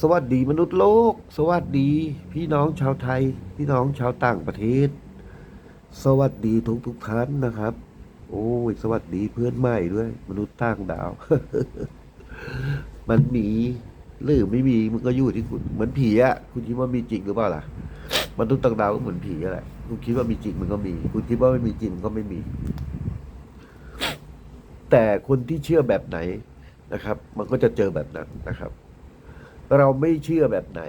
สวัสดีมนุษย์โลก สวัสดีพี่น้องชาวไทย พี่น้องชาวต่างประเทศ สวัสดีทุกทุกท่านนะครับ โอ้ย สวัสดีเพื่อนใหม่ด้วย มนุษย์ต่างดาว มันมีหรือไม่มีมันก็อยู่ที่คุณเหมือนผีอะคุณคิดว่ามีจริงหรือเปล่าล่ะมนุษย์ต่างดาวก็เหมือนผีอะแหละคุณคิดว่ามีจริงมันก็มี คุณคิดว่าไม่มีจริงมันก็ไม่มี แต่คนที่เชื่อแบบไหนนะครับ มันก็จะเจอแบบนั้นนะครับ เราไม่เชื่อแบบไหน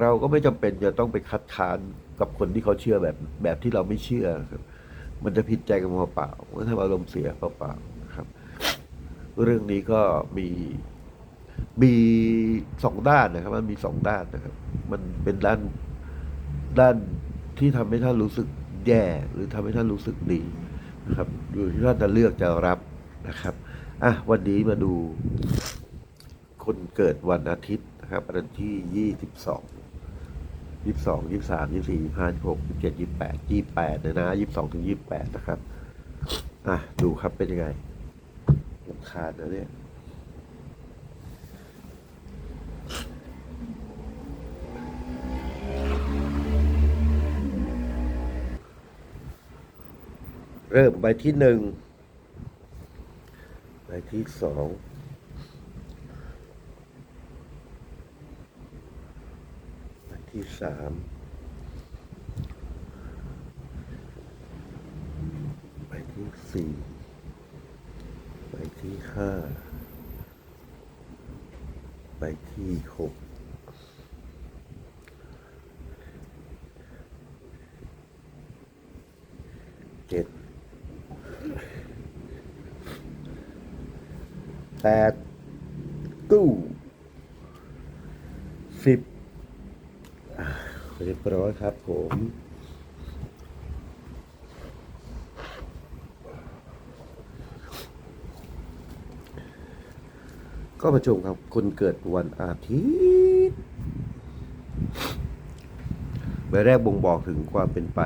เราก็ไม่จำเป็นจะต้องไปคัดค้านกับคนที่เขาเชื่อแบบแบบที่เราไม่เชื่อครับมันจะผิดใจกันเปล่าๆมันทำอารมณ์เสียเปล่าๆนะครับ เรื่องนี้ก็มีมีสองด้านนะครับ มันมีสองด้านนะครับ มันเป็นด้านด้านที่ทำให้ท่านรู้สึกแย่หรือทำให้ท่านรู้สึกดีนะครับ อยู่ที่ท่านจะเลือกจะรับนะครับอะวันนี้มาดูคนเกิดวันอาทิตย์ นะครับวันที่ยี่สิบสองยี่สิบสองยี่สามยี่สี่ยี่ห้ายี่หกยี่เจ็ดยี่แปดยี่แปดเลยนะยี่สองถึงยี่แปดนะครับ อะ ดูครับเป็นยังไงลำคาญนะเนี่ยเริ่มใบที่หนึ่งใบที่สอง ใบที่ สามใบที่สี่ใบที่ห้าใบที่หกเจ็ดแปดตู้สิบ เรียบร้อยครับผมก็มาชมครับคนเกิดวันอาทิตย์ใบแรกบ่งบอกถึงความเป็นไป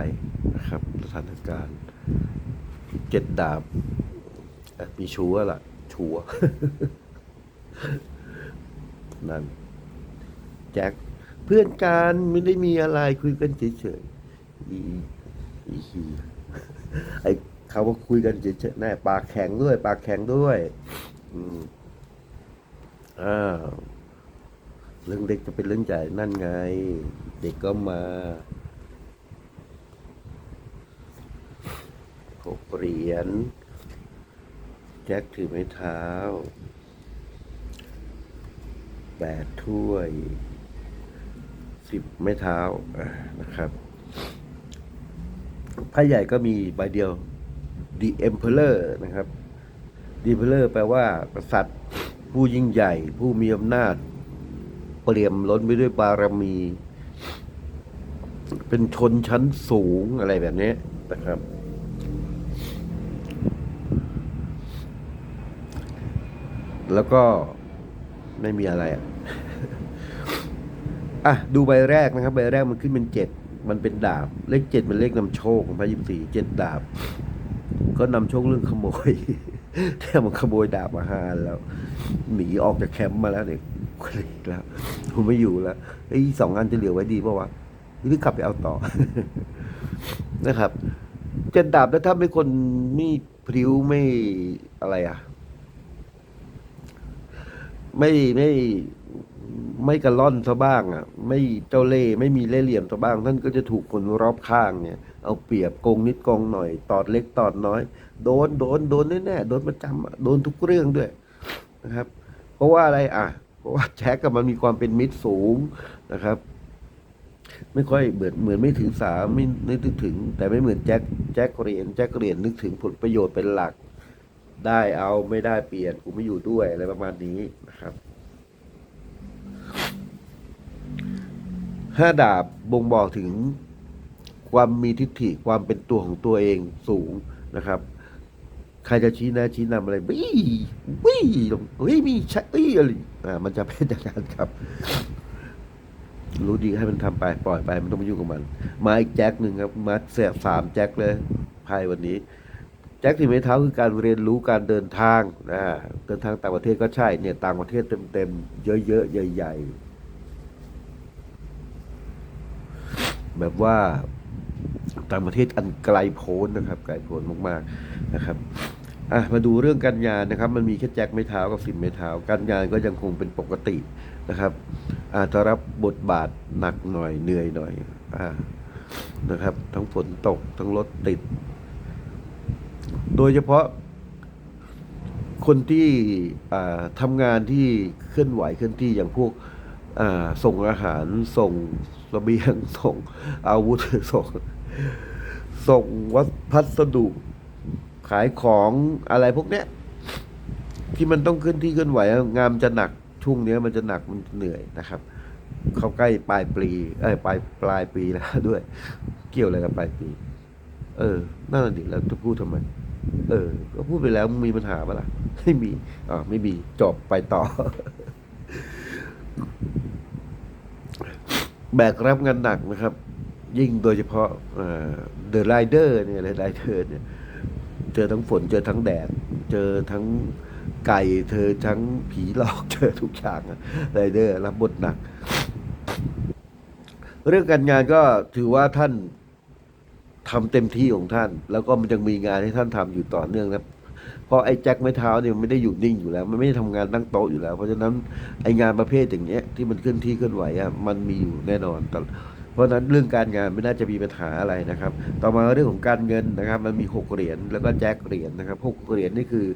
นะครับสถานการณ์เจ็ดดาบมีชัวล่ะ ชัวนั่น แจ็ค เพื่อนกันไม่ได้มีอะไรคุยกันเฉยๆอีอีเหี้ยไอเขาว่าคุยกันเฉยๆแน่ปากแข็งด้วย ปากแข็งด้วย อืมอ้าวเรื่องเด็กจะเป็นเรื่องใหญ่นั่นไง เด็กก็มาหกเหรียญแจ็คถือไม้เท้าแปดถ้วย สิบไม้เท้านะครับไพ่ใหญ่ก็มีใบเดียว The Emperor นะครับ The Emperor แปลว่ากษัตริย์ ผู้ยิ่งใหญ่ ผู้มีอำนาจ เปลี่ยมล้นไปด้วยบารมี เป็นชนชั้นสูงอะไรแบบนี้นะครับ แล้วก็ไม่มีอะไรอะ อะดูใบแรกนะครับ ใบแรกมันขึ้นเป็นเจ็ดมันเป็นดาบ เลขเจ็ดเป็นเลขนำโชคของพระยิมสีเจ็ดดาบ ก็นำโชคเรื่องขโมยแต่มันขโมยดาบมาหานแล้ว หนีออกจากแคมป์มาแล้วเนี่ยกรีดแล้วผมไม่อยู่แล้วไอ้สองอันจะเหลือไว้ดีป่าวะหรือกลับไปเอาต่อนะครับเจ็ดดาบแล้วถ้าไม่คนไม่พริ้วไม่อะไรอะ ไม่ไม่ ไม่กระล่อนซะบ้างอะ ไม่เจ้าเล่ไม่มีเล่เหลี่ยมซะบ้าง ท่านก็จะถูกคนรอบข้างเนี่ย เอาเปรียบโกงนิดโกงหน่อย ตอดเล็กตอดน้อย โดนโดนโดนแน่ๆโดนประจำอะโดนทุกเรื่องด้วยนะครับ เพราะว่าอะไรอะ เพราะว่าแจ็คกับมันมีความเป็นมิตรสูงนะครับ ไม่ค่อยเหมือนเหมือนไม่ถือสาไม่นึกถึง แต่ไม่เหมือนแจ็คแจ็คเรียนแจ็คเรียนนึกถึงผลประโยชน์เป็นหลัก ได้เอาไม่ได้เปลี่ยนกูไม่อยู่ด้วยอะไรประมาณนี้นะครับ ห้าดาบบ่งบอกถึงความมีทิฏฐิความเป็นตัวของตัวเองสูงนะครับ ใครจะชี้แนะชี้นำอะไรวิ่วิ่เฮ้ยมีใช่เอ้ยอะไรอ่ามันจะเป็นอย่างนั้นครับ รู้ดีให้มันทำไปปล่อยไปมันต้องไม่ยุ่งกับมัน มาอีกแจ็คหนึ่งครับ มาเสียสามแจ็คเลยภายวันนี้แจ็คที่ไม้เท้าคือการเรียนรู้การเดินทางนะเดินทางต่างประเทศก็ใช่เนี่ยต่างประเทศเต็มๆเยอะๆใหญ่ ๆ แบบว่าต่างประเทศอันไกลโพ้นนะครับ ไกลโพ้นมากๆนะครับอะมาดูเรื่องการงานนะครับ มันมีแค่แจ็คไม่เท้ากับสินไม่เท้าการงานก็ยังคงเป็นปกตินะครับ อาจจะรับบทบาทหนักหน่อยเหนื่อยหน่อยอ่านะครับ ทั้งฝนตกทั้งรถติด โดยเฉพาะคนที่ทำงานที่เคลื่อนไหวเคลื่อนที่อย่างพวกส่งอาหารส่ง ระเบียงส่งอาวุธส่งส่งวัสพัสดุขายของอะไรพวกเนี้ย ที่มันต้องเคลื่อนที่เคลื่อนไหวงานมันจะหนักช่วงเนี้ยมันจะหนักมันเหนื่อยนะครับ เข้าใกล้ปลายปีเอ้ยปลายปลายปีแล้วด้วย เกี่ยวอะไรกับปลายปี เออนั่นนะดิแล้วจะพูดทำไมเออ ก็พูดไปแล้วมีปัญหาปะล่ะไม่มีอ่าไม่มีจบไปต่อ แบกรับงานหนักนะครับ ยิ่งโดยเฉพาะเดอะไรเดอร์เนี่ยไรเดอร์เนี่ยเจอทั้งฝนเจอทั้งแดด เจอทั้งไก่เธอทั้งผีหลอกเจอทุกอย่างไรเดอร์รับบทหนัก เรื่องการงานก็ถือว่าท่านทำเต็มที่ของท่าน แล้วก็มันยังมีงานให้ท่านทำอยู่ต่อเนื่องนะ เพราะไอ้แจ็คไม้เท้าเนี่ยมันไม่ได้อยู่นิ่งอยู่แล้ว มันไม่ได้ทำงานตั้งโต๊ะอยู่แล้ว เพราะฉะนั้นไอ้งานประเภทอย่างเงี้ยที่มันเคลื่อนที่เคลื่อนไหวอะมันมีอยู่แน่นอนแต่เพราะฉะนั้นเรื่องการงานไม่น่าจะมีปัญหาอะไรนะครับ ต่อมาเรื่องของการเงินนะครับ มันมีหกเหรียญแล้วก็แจ็คเหรียญนะครับหกเหรียญนี่คือ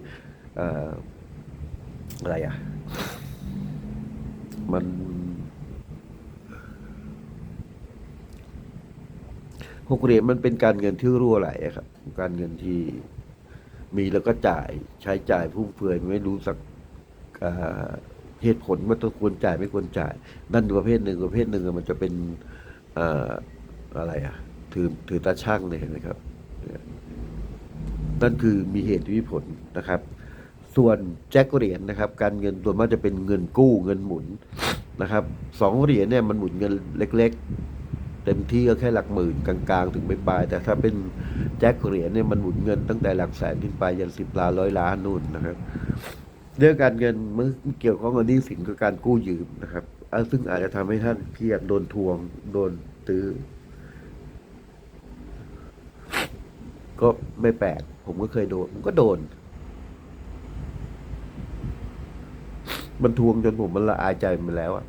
อะไรอะ มันหกเหรียญมันเป็นการเงินที่รั่วไหลครับ การเงินที่ มีแล้วก็จ่ายใช้จ่ายฟุ่มเฟือยไม่รู้สักเหตุผลว่าต้องควรจ่ายไม่ควรจ่าย นั่นประเภทหนึ่งประเภทหนึ่งมันจะเป็นอ่าอะไรอะถือถือตาช่างเลยนไหมครับ นั่นคือมีเหตุมีผลนะครับ ส่วนแจ็คเหรียญนะครับ การเงินส่วนมากจะเป็นเงินกู้เงินหมุนนะครับสองเหรียญเนี่ยมันหมุนเงินเล็ก เต็มที่ก็แค่หลักหมื่นกลางๆ ถึงไม่ปลาย แต่ถ้าเป็นแจ็คเหรียญเนี่ยมันหมุนเงินตั้งแต่หลักแสนขึ้นไปยันสิบล้านร้อยล้านนู่นนะครับเรื่องการเงินมันเกี่ยวข้องกับหนี้สินกับการกู้ยืมนะครับซึ่งอาจจะทำให้ท่านเครียดโดนทวงโดนตื้อก็ไม่แปลกผมก็เคยโดนผมก็โดน มันทวงจนผมมันละอายใจไปแล้วอะ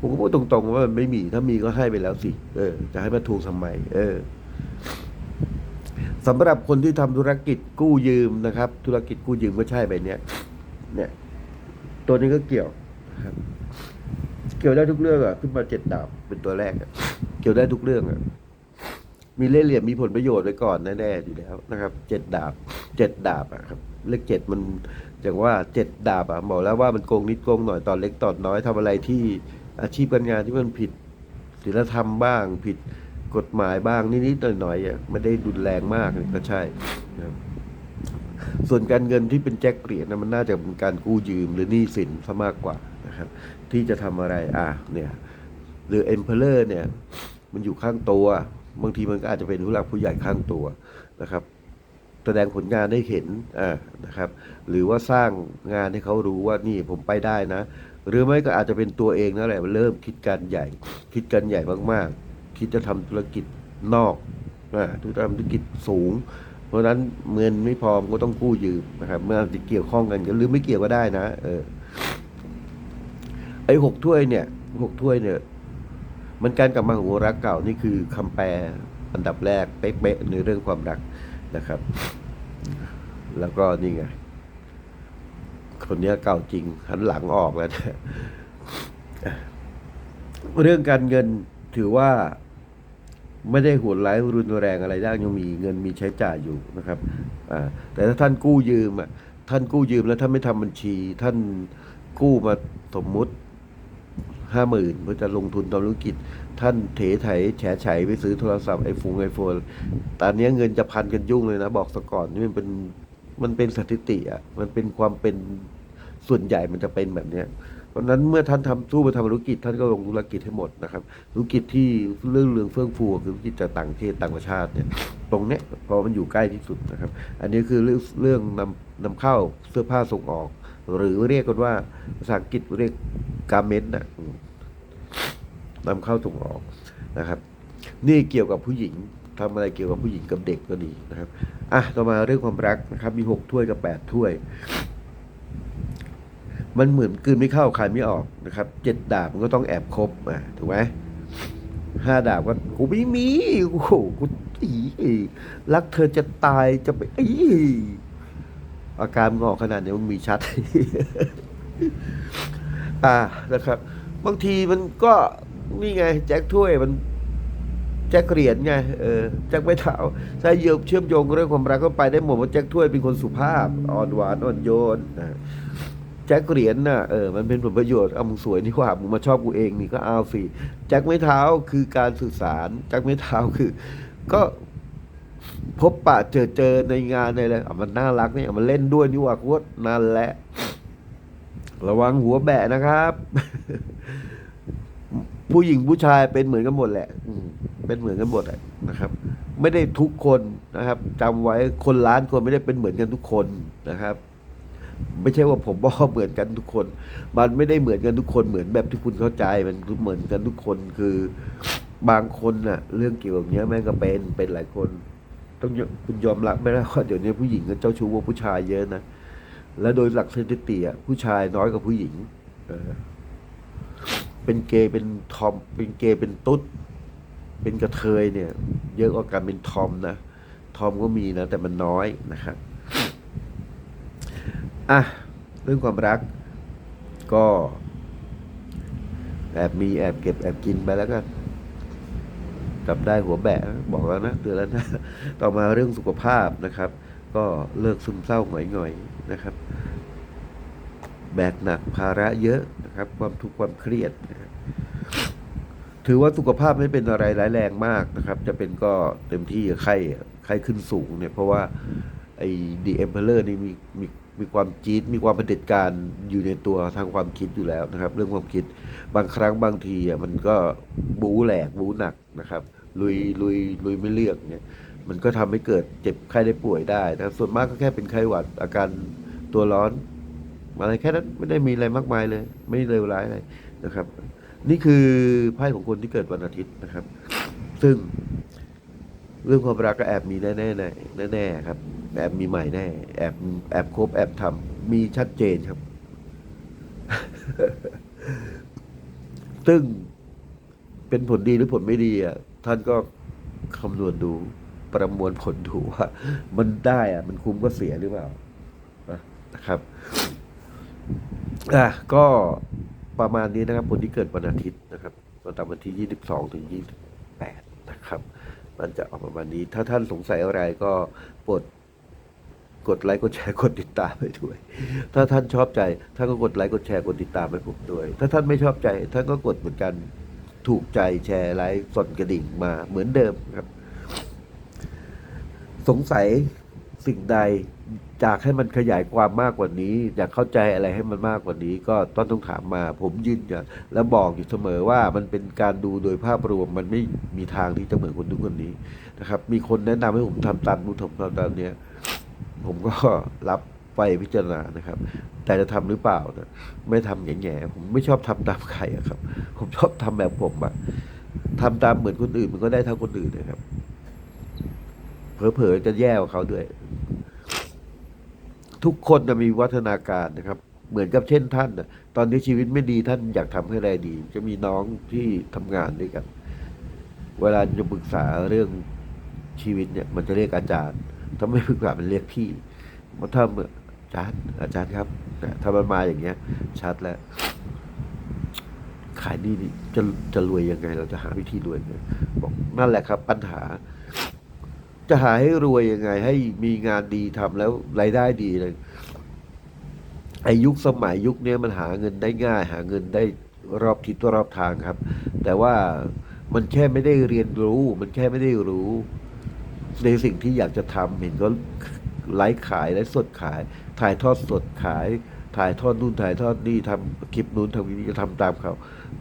ผมก็พูดตรงๆว่ามันไม่มี ถ้ามีก็ให้ไปแล้วสิ เออ จะให้มาทวงทำไม เออสำหรับคนที่ทำธุรกิจกู้ยืมนะครับ ธุรกิจกู้ยืมก็ใช่ไปเนี้ยเนี่ย ตัวนี้ก็เกี่ยวครับเกี่ยวได้ทุกเรื่องอะขึ้นมาเจ็ดดาบเป็นตัวแรกอะเกี่ยวได้ทุกเรื่องอะมีเล่ห์เหลี่ยมมีผลประโยชน์ไว้ก่อนแน่ๆอยู่แล้วนะครับเจ็ดดาบเจ็ดดาบอะครับ เลขเจ็ดมันอย่างว่าเจ็ดดาบอะบอกแล้วว่ามันโกงนิดโกงหน่อยตอนเล็กตอนน้อยทำอะไรที่ อาชีพการงานที่มันผิดศีลธรรมบ้าง ผิดกฎหมายบ้างนิดๆหน่อยๆอะไม่ได้ดุนแรงมากก็ใช่นะส่วนการเงินที่เป็นแจ็คเหรียนะมันน่าจะเป็นการกู้ยืมหรือหนี้สินซะมากกว่านะครับที่จะทำอะไรอะเนี่ยหรือเอ็มเพลเลอร์เนี่ยมันอยู่ข้างตัวบางทีมันก็อาจจะเป็นผู้หลักผู้ใหญ่ข้างตัวนะครับ แสดงผลงานให้เห็นอ่านะครับ หรือว่าสร้างงานให้เขารู้ว่านี่ผมไปได้นะ หรือไม่ก็อาจจะเป็นตัวเองนั่นแหละมันเริ่มคิดการใหญ่ คิดการใหญ่มากๆ คิดจะทำธุรกิจนอกอ่าธุรกิจสูง เพราะฉะนั้นเงินไม่พอมันก็ต้องกู้ยืมนะครับเมื่อจะเกี่ยวข้องกันหรือไม่เกี่ยวก็ได้นะ เออ ไอ้หกถ้วยเนี่ยหกถ้วยเนี่ย มันการกลับมาของรักเก่านี่คือคำแปลอันดับแรกเป๊ะๆในเรื่องความรักนะครับ แล้วก็นี่ไง คนนี้เก่าจริงหันหลังออกแล้วเนี่ยเรื่องการเงินถือว่าไม่ได้โหดร้ายรุนแรงอะไรได้ยังมีเงินมีใช้จ่ายอยู่นะครับแต่ถ้าท่านกู้ยืมอะท่านกู้ยืมแล้วท่านไม่ทำบัญชี ท่านกู้มาสมมุติห้าหมื่นเพื่อจะลงทุนทำธุรกิจ ท่านเถไถแฉไฉไปซื้อโทรศัพท์ไอโฟนไอโฟนตอนนี้เงินจะพันกันยุ่งเลยนะ บอกสก่อนนี่มันเป็นมันเป็นสถิติอะมันเป็นความเป็น ส่วนใหญ่มันจะเป็นแบบเนี้ยเพราะนั้นเมื่อท่านทำสู้ไปทำธุรกิจท่านก็ลงธุรกิจให้หมดนะครับ ธุรกิจที่เรื่องเรืองเฟื่องฟูคือธุรกิจจากต่างประเทศต่างประชาติเนี่ยตรงเนี้ยพอมันอยู่ใกล้ที่สุดนะครับ อันนี้คือเรื่องเรื่องนำนำเข้าเสื้อผ้าส่งออก หรือเรียกกันว่าภาษาอังกฤษเรียกการเมนต์นะนำเข้าส่งออกนะครับ นี่เกี่ยวกับผู้หญิงทำอะไรเกี่ยวกับผู้หญิงกับเด็กก็ดีนะครับ อะ ต่อมาเรื่องความรักนะครับ มีหกถ้วยกับแปดถ้วย มันเหมือนกืนไม่เข้าคายไม่ออกนะครับเจ็ดดาบมันก็ต้องแอบคบอะถูกไหมห้าดาบก็กูไม่มีโอ้โหกูอีรักเธอจะตายจะไปอีอาการมันออกขนาดนี้มันมีชัด อ่านะครับ บางทีมันก็นี่ไง แจ็คถ้วยมันแจ็คเหรียญไงเออแจ็คไม่เท้าถ้าเยี่ยมเชื่อมโยงเรื่องความรักก็ไปได้หมดว่าแจ็คถ้วยเป็นคนสุภาพ อ่อนหวานอ่อนโยนนะ แจ็คเหรียญน่ะเออมันเป็นผลประโยชน์เอามึงสวยนี่ว่ามึงมาชอบกูเองนี่ก็เอาสิแจ็คไม่เท้าคือการสื่อสารแจ็คไม่เท้าคือ ก็พบปะเจอเจอในงานในอะไรอะมันน่ารักนี่อะมันเล่นด้วยนี่ว่ากูว่านั่นแหละ ระวังหัวแบะนะครับ ผู้หญิงผู้ชายเป็นเหมือนกันหมดแหละอืเป็นเหมือนกันหมดแหละนะครับ ไม่ได้ทุกคนนะครับจำไว้คนล้านคนไม่ได้เป็นเหมือนกันทุกคนนะครับ ไม่ใช่ว่าผมบอกเหมือนกันทุกคน มันไม่ได้เหมือนกันทุกคนเหมือนแบบที่คุณเข้าใจมันเหมือนกันทุกคนคือบางคนน่ะ เรื่องเกี่ยวกับเนี้ยแม่งก็เป็นเป็นหลายคน ต้องยอมคุณยอมรับไม่ได้ว่าเดี๋ยวนี้ผู้หญิงก็เจ้าชู้กว่าผู้ชายเยอะนะและโดยหลักสถิติอะผู้ชายน้อยกว่าผู้หญิงเป็นเกย์เป็นทอม เป็นเกย์เป็นตุ๊ด เป็นกระเทยเนี่ย เยอะกว่าการเป็นทอมนะ ทอมก็มีนะ แต่มันน้อยนะครับ อะ เรื่องความรัก ก็แอบมีแอบเก็บแอบกินไปแล้วกันจับได้หัวแบะบอกแล้วนะเตือนแล้วนะ ต่อมาเรื่องสุขภาพนะครับ ก็เลิกซึมเศร้าหงอยๆนะครับ แบกหนักภาระเยอะนะครับ ความทุกข์ความเครียดนะครับถือว่าสุขภาพไม่เป็นอะไรร้ายแรงมากนะครับ จะเป็นก็เต็มที่ไข้ไข้ขึ้นสูงเนี่ย เพราะว่าไอ้ดีเอ็มเพลเลอร์นี่มีมี มีความจี๊ดมีความเผด็จการอยู่ในตัวทางความคิดอยู่แล้วนะครับ เรื่องความคิดบางครั้งบางทีอะมันก็บู๊แหลกบู๊หนักนะครับ ลุยลุยลุยไม่เลือกเนี่ยมันก็ทำให้เกิดเจ็บไข้ได้ป่วยได้นะครับส่วนมากก็แค่เป็นไข้หวัดอาการตัวร้อนอะไรแค่นั้นไม่ได้มีอะไรมากมายเลย ไม่เลวร้ายอะไรนะครับ นี่คือไพ่ของคนที่เกิดวันอาทิตย์นะครับ ซึ่งเรื่องความรักก็แอบมีแน่ๆแน่แน่ๆครับ แอบมีใหม่แน่ แอบแอบคบแอบทำมีชัดเจนครับ ซึ่งเป็นผลดีหรือผลไม่ดีอะท่านก็คำนวณดูประมวลผลดูว่า มันได้อะ มันคุ้มก็เสียหรือเปล่านะครับอะก็ประมาณนี้นะครับคนที่เกิดวันอาทิตย์นะครับตั้งแต่วันที่ 22 ถึง 28 นะครับ มันจะออกประมาณนี้ ถ้าท่านสงสัยอะไรก็โปรด กดไลค์กดแชร์กดติดตามไปด้วย ถ้าท่านชอบใจท่านก็กดไลค์กดแชร์กดติดตามให้ผมด้วย ถ้าท่านไม่ชอบใจท่านก็กดเหมือนกันถูกใจแชร์ไลค์สดกระดิ่งมาเหมือนเดิมครับ สงสัยสิ่งใดจากให้มันขยายความมากกว่านี้ อยากเข้าใจอะไรให้มันมากกว่านี้ ก็ต้องต้องถามมา ผมยืนยันและบอกอยู่เสมอว่ามันเป็นการดูโดยภาพรวมมันไม่มีทางที่จะเหมือนคนทุกคนนี้นะครับ มีคนแนะนำให้ผมทำตามนู้นทำตามตามเนี้ ผมก็รับไปพิจารณานะครับ แต่จะทำหรือเปล่านะไม่ทำแง่ๆผมไม่ชอบทำตามใครอะครับ ผมชอบทำแบบผมอะทำตามเหมือนคนอื่นมันก็ได้เท่าคนอื่นนะครับเผลอๆจะแย่กว่าเขาด้วย ทุกคนนะมีวัฒนาการนะครับ เหมือนกับเช่นท่านนะตอนนี้ชีวิตไม่ดีท่านอยากทำให้อะไรดี จะมีน้องที่ทำงานด้วยกัน เวลาจะปรึกษาเรื่องชีวิตเนี่ย มันจะเรียกอาจารย์ ถ้าไม่ปรึกษามันเรียกพี่มาถ้ามือาจารย์อาจารย์ครับถ้ามันมาอย่างเงี้ย ชัดแล้ว ขายนี่นี่จะจะรวยยังไง เราจะหาวิธีรวยยังไงบอกนั่นแหละครับ ปัญหา จะหาให้รวยยังไง ให้มีงานดีทำแล้วรายได้ดีเลยไอายุคสมัยยุคนี้มันหาเงินได้ง่าย หาเงินได้รอบทิศรอบทางครับ แต่ว่ามันแค่ไม่ได้เรียนรู้ มันแค่ไม่ได้รู้ ในสิ่งที่อยากจะทำเห็นก็ไลฟ์ขายไลฟ์สดขาย ถ่ายทอดสดขาย ถ่ายทอดนู่นถ่ายทอดนี่ทำคลิปนู้นทำนี้จะทำตามเขา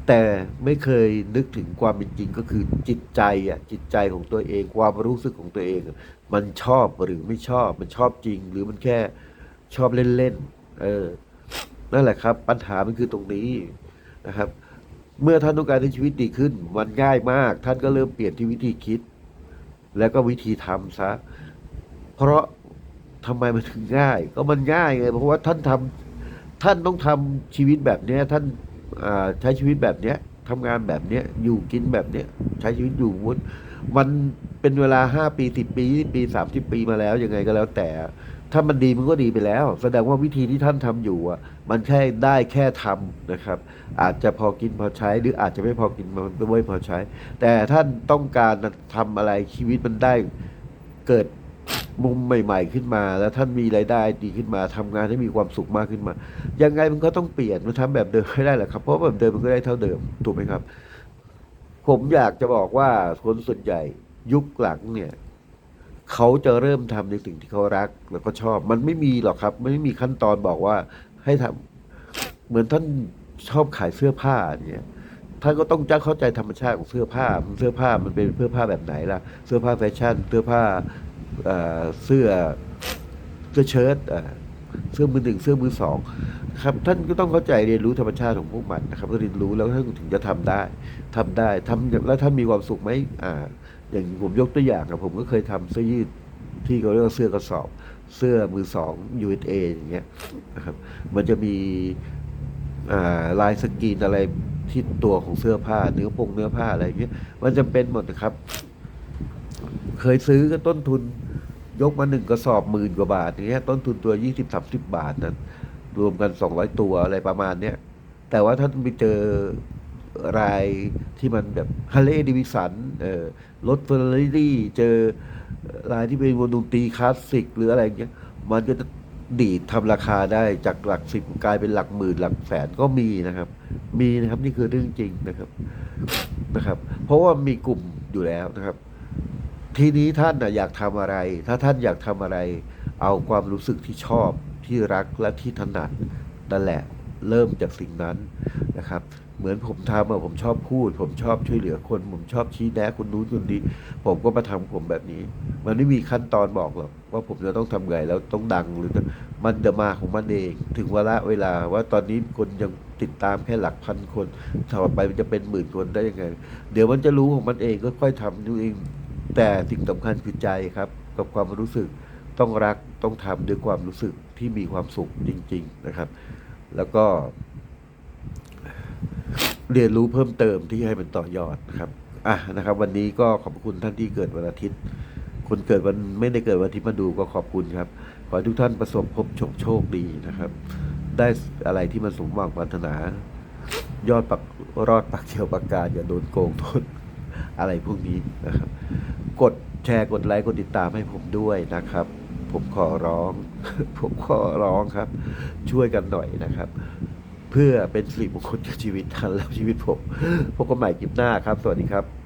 แต่ไม่เคยนึกถึงความเป็นจริงก็คือจิตใจอะจิตใจของตัวเอง ความรู้สึกของตัวเอง มันชอบหรือไม่ชอบมันชอบจริง หรือมันแค่ชอบเล่นๆเออนั่นแหละครับ ปัญหามันคือตรงนี้นะครับ เมื่อท่านต้องการให้ชีวิตดีขึ้น มันง่ายมาก ท่านก็เริ่มเปลี่ยนที่วิธีคิด แล้วก็วิธีทำซะ เพราะทำไมมันถึงง่าย ก็มันง่ายไงเพราะว่าท่านทำท่านต้องทำชีวิตแบบเนี้ยท่านใช้ชีวิตแบบเนี้ยทำงานแบบเนี้ยอยู่กินแบบเนี้ยใช้ชีวิตอยู่มุดมันเป็นเวลาห้าปีสิบปี20ปีสามสิบปีมาแล้วยังไงก็แล้วแต่ ถ้ามันดีมันก็ดีไปแล้ว แสดงว่าวิธีที่ท่านทำอยู่อะมันแค่ได้แค่ทำนะครับ อาจจะพอกินพอใช้หรืออาจจะไม่พอกินมันไม่พอใช้ แต่ท่านต้องการทำอะไรชีวิตมันได้เกิดมุมใหม่ ๆ ขึ้นมา แล้วท่านมีรายได้ดีขึ้นมาทำงานให้มีความสุขมากขึ้นมา ยังไงมันก็ต้องเปลี่ยนมันทำแบบเดิมไม่ได้หรอกครับ เพราะแบบเดิมมันก็ได้เท่าเดิมถูกไหมครับ ผมอยากจะบอกว่าคนส่วนใหญ่ยุคหลังเนี่ย เขาจะเริ่มทำในสิ่งที่เขารักแล้วก็ชอบ มันไม่มีหรอกครับ ไม่มีขั้นตอนบอกว่าให้ทำเหมือนท่านชอบขายเสื้อผ้าเนี่ยท่านก็ต้องจ้าเข้าใจธรรมชาติของเสื้อผ้ามันเสื้อผ้ามันเป็นเสื้อผ้าแบบไหนล่ะ เสื้อผ้าแฟชั่น เสื้อผ้าเอ่อเสื้อเสื้อเชิ้ตเสื้อมือหนึ่งเสื้อมือสองครับท่านก็ต้องเข้าใจเรียนรู้ธรรมชาติของพวกมันนะครับเรียนรู้แล้วท่านถึงจะทำได้ทำได้ทำแล้วท่านมีความสุขไหมอ่า อย่างผมยกตัวอย่างครับผมก็เคยทำเสื้อยืดที่เขาเรียกว่าเสื้อกระสอบ เสื้อมือสอง USA อย่างเงี้ยนะครับมันจะมีลายสกรีนอะไรที่ตัวของเสื้อผ้าเนื้อปงเนื้อผ้าอะไรอย่างเงี้ยมันจะเป็นหมดนะครับ เคยซื้อก็ต้นทุนยกมาหนึ่งกระสอบหมื่นกว่าบาทอย่างเงี้ยต้นทุนตัวยี่สิบสามสิบบาทนั้นรวมกันสองร้อยตัวอะไรประมาณเนี้ยแต่ว่าถ้าไปเจอ รายที่มันแบบฮาร์เลย์ดิวิสันรถเฟอร์รารี่เจอรายที่เป็นวงดนตรีคลาสสิกหรืออะไรอย่างเงี้ยมันก็จะดีดทำราคาได้จากหลักสิบกลายเป็นหลักหมื่นหลักแสนก็มีนะครับ มีนะครับนี่คือเรื่องจริงนะครับนะครับ เพราะว่ามีกลุ่มอยู่แล้วนะครับ ทีนี้ท่านนะอยากทำอะไร ถ้าท่านอยากทำอะไร เอาความรู้สึกที่ชอบที่รักและที่ถนัดนั่นแหละ เริ่มจากสิ่งนั้นนะครับ เหมือนผมทำอะผมชอบพูด ผมชอบช่วยเหลือคน ผมชอบชี้แนะคนนู้นคนนี้ผมก็มาทำผมแบบนี้ มันไม่มีขั้นตอนบอกหรอกว่าผมจะต้องทำไงแล้วต้องดังหรือมันจะมาของมันเอง ถึงเวลาเวลาว่าตอนนี้คนยังติดตามแค่หลักพันคนต่อไปมันจะเป็นหมื่นคนได้ยังไง เดี๋ยวมันจะรู้ของมันเองก็ค่อยทำดูเอง แต่สิ่งสำคัญคือใจครับ กับความรู้สึกต้องรักต้องทำด้วยความรู้สึกที่มีความสุขจริง ๆนะครับ แล้วก็ เรียนรู้เพิ่มเติมที่ให้มันต่อยอดนะครับอะนะครับ วันนี้ก็ขอบคุณท่านที่เกิดวันอาทิตย์ คนเกิดวันไม่ได้เกิดวันอาทิตย์มาดูก็ขอบคุณครับขอให้ทุกท่านประสบพบโชคโชคดีนะครับ ได้อะไรที่มันสมหวังปรารถนา ยอดปักรอดปักเขียวปากกาอย่าโดนโกงโดนอะไรพวกนี้นะครับ กดแชร์กดไลค์กดติดตามให้ผมด้วยนะครับ ผมขอร้อง ผมขอร้องครับ ช่วยกันหน่อยนะครับ เพื่อเป็นสิริมงคลกับชีวิตท่านและชีวิตผมพบกันใหม่คลิปหน้าครับ สวัสดีครับ